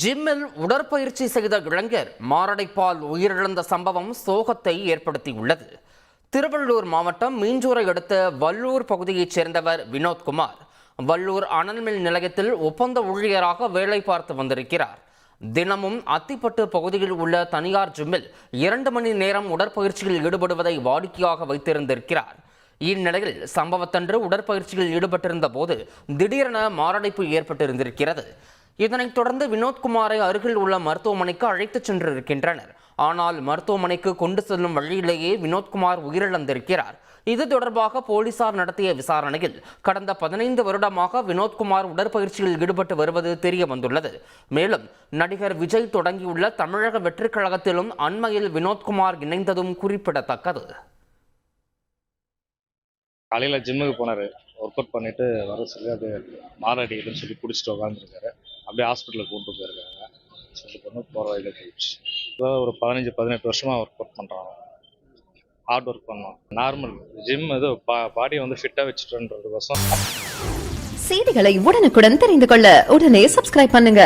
ஜிம்மில் உடற்பயிற்சி செய்த இளைஞர் மாரடைப்பால் உயிரிழந்த சம்பவம் சோகத்தை ஏற்படுத்தியுள்ளது. திருவள்ளூர் மாவட்டம் மீஞ்சூரை அடுத்த வல்லூர் பகுதியைச் சேர்ந்தவர் வினோத்குமார் வல்லூர் அனல்மில் நிலையத்தில் ஒப்பந்த ஊழியராக வேலை பார்த்து வந்திருக்கிறார். தினமும் அத்திப்பட்டு பகுதியில் உள்ள தனியார் ஜிம்மில் இரண்டு மணி நேரம் உடற்பயிற்சியில் ஈடுபடுவதை வாடிக்கையாக வைத்திருந்திருக்கிறார். இந்நிலையில் சம்பவத்தன்று உடற்பயிற்சியில் ஈடுபட்டிருந்த போது திடீரென மாரடைப்பு ஏற்பட்டிருந்திருக்கிறது. இதனைத் தொடர்ந்து வினோத்குமாரை அருகில் உள்ள மருத்துவமனைக்கு அழைத்துச் சென்றிருக்கின்றனர். ஆனால் மருத்துவமனைக்கு கொண்டு செல்லும் வழியிலேயே வினோத்குமார் உயிரிழந்திருக்கிறார். இது தொடர்பாக போலீசார் நடத்திய விசாரணையில் கடந்த பதினைந்து வருடமாக வினோத்குமார் உடற்பயிற்சியில் ஈடுபட்டு வருவது தெரிய வந்துள்ளது மேலும் நடிகர் விஜய் தொடங்கியுள்ள தமிழக வெற்றிக் கழகத்திலும் அண்மையில் வினோத்குமார் இணைந்ததும் குறிப்பிடத்தக்கது. காலையில் ஜிம்முக்கு போனார். ஒர்க் அவுட் பண்ணிட்டு வர சொல்லி அது மாரடிக்குதுன்னு சொல்லி பிடிச்சிட்டு உட்காந்துருக்காரு அப்படியே ஹாஸ்பிட்டலுக்கு கொண்டு போயிருக்காங்க. சொல்லி பண்ணி போகிற வழியில் போயிடுச்சு. இப்போ ஒரு பதினஞ்சு பதினெட்டு வருஷமாக ஒர்க் அவுட் பண்ணுறான் ஹார்ட் ஒர்க் பண்ணோம். நார்மல் ஜிம் இது பா பாடியை வந்து ஃபிட்டாக வச்சுட்டுன்றதுக்கோசம் செய்திகளை உடனுக்குடன் தெரிந்து கொள்ள உடனே சப்ஸ்கிரைப் பண்ணுங்க.